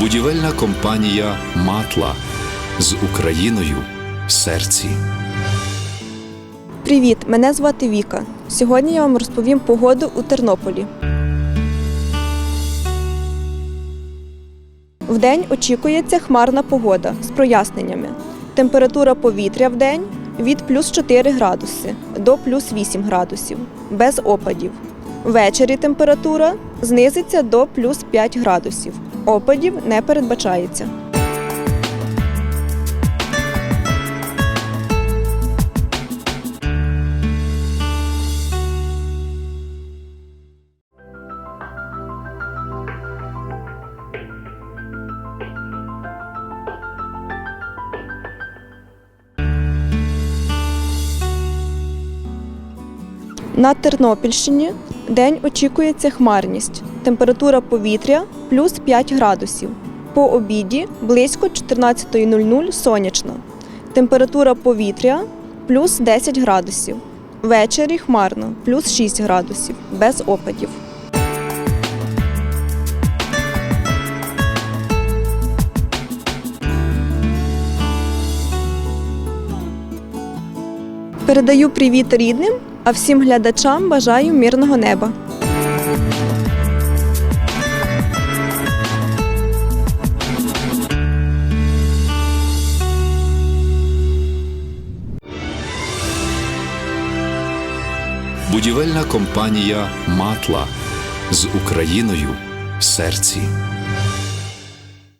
Будівельна компанія Матла з Україною в серці. Привіт, мене звати Віка. Сьогодні я вам розповім погоду у Тернополі. Вдень очікується хмарна погода з проясненнями. Температура повітря в день від плюс 4 градуси до плюс 8 градусів, без опадів. Ввечері температура знизиться до плюс 5 градусів. Опадів не передбачається. На Тернопільщині день очікується хмарність. Температура повітря плюс 5 градусів. По обіді близько 14.00 сонячно. Температура повітря плюс 10 градусів. Ввечері хмарно плюс 6 градусів без опадів. Передаю привіт рідним, а всім глядачам бажаю мирного неба. Будівельна компанія Матла з Україною в серці.